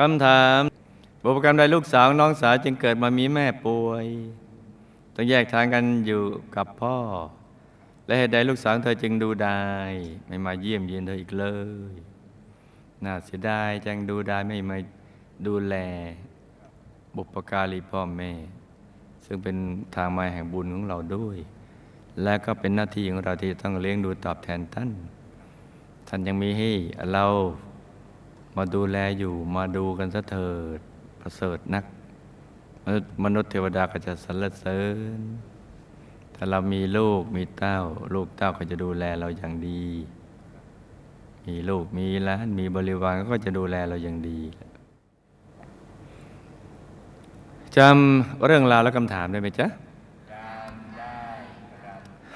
คำถามบุพกรรมใดลูกสาวน้องสาวจึงเกิดมามีแม่ป่วย ต้องแยกทางกันอยู่กับพ่อ และเหตุใดลูกสาวเธอจึงดูดายไม่มาเยี่ยมเยียนเธออีกเลยน่าเสียดายจังดูดายไม่มาดูแลบุปการีพ่อแม่ ซึ่งเป็นทางมาแห่งบุญของเราด้วย และก็เป็นหน้าที่ของเราที่ต้องเลี้ยงดูตอบแทนท่าน ท่านยังมีให้เรา มาดูแลอยู่มาดูกันซะเถิดประเสริฐนักมนุษย์มนุษย์เทวดาก็จะสรรเสริญ ถ้าเรามีลูกมีเต้า ลูกเต้าก็จะดูแลเราอย่างดี มีลูกมีหล้านมีบริวารก็จะดูแลเราอย่างดีจำเรื่องราวและคำถามได้ไหมจ๊ะ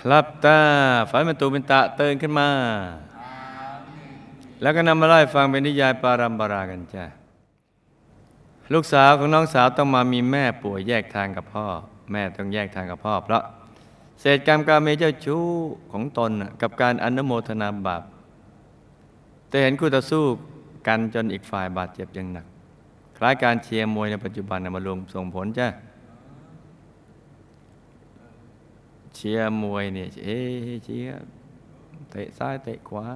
หลับตาฝันเป็นตูเป็นตะตื่นขึ้นมา แล้วก็นำมาไล่าให้ฟังเป็นนิยายปารัมปรากันจ้ะลูกสาวของน้องสาวต้องมามีแม่ป่วยแยกทางกับพ่อ แม่ต้องแยกทางกับพ่อ เพราะเศษกรรมการเมเจ้าชู้ของตนกับการอนุโมทนาบาปแต่เห็นคู่ต่อสู้กันจนอีกฝ่ายบาดเจ็บอย่างหนัก คล้ายการเชียร์มวยในปัจจุบันมารวมส่งผลจ้ะเชียร์มวยเนี่ยเอ๊เชียร์เตะซ้ายเตะขวา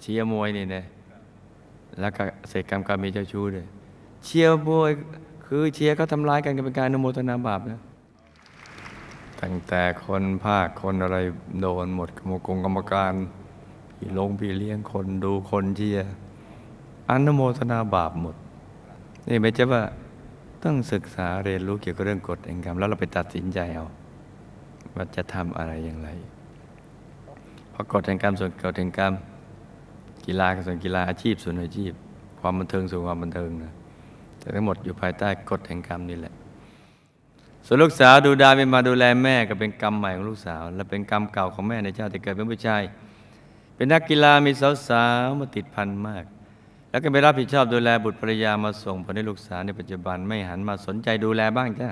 เชียร์มวยนี่นะแล้วก็เศษกรรมการมีเจ้าชู้ด้วยเชียร์มวยคือเชียร์เขาทำร้ายกันก็เป็นการอนุโมทนาบาปนะตั้งแต่คนภาคคนอะไรโดนหมดกรรมกรกรรมการพี่ลงพี่เลี้ยงคนดูคนเชียร์อนุโมทนาบาปหมด นี่ไม่ใช่ว่าต้องศึกษาเรียนรู้เกี่ยวกับเรื่องกฎแห่งกรรมแล้วเราไปตัดสินใจเอาว่าจะทำอะไรอย่างไรเพราะกฎแห่งกรรมส่วนกฎแห่งกรรม กีฬากับส่วนกีฬาอาชีพส่วนอาชีพ ความบันเทิงส่วนความบันเทิงนะแต่ทั้งหมดอยู่ภายใต้กฎแห่งกรรมนี่แหละ ส่วนลูกสาวดูดาเป็นมาดูแลแม่ก็เป็นกรรมใหม่ของลูกสาว และเป็นกรรมเก่าของแม่ในชาติเกิดเป็นผู้ชาย เป็นนักกีฬามีสาวๆมาติดพันมาก แล้วก็ไปรับผิดชอบดูแลบุตรภรรยามาส่งผลให้ลูกสาวในปัจจุบันไม่หันมาสนใจดูแลบ้างจ้ะ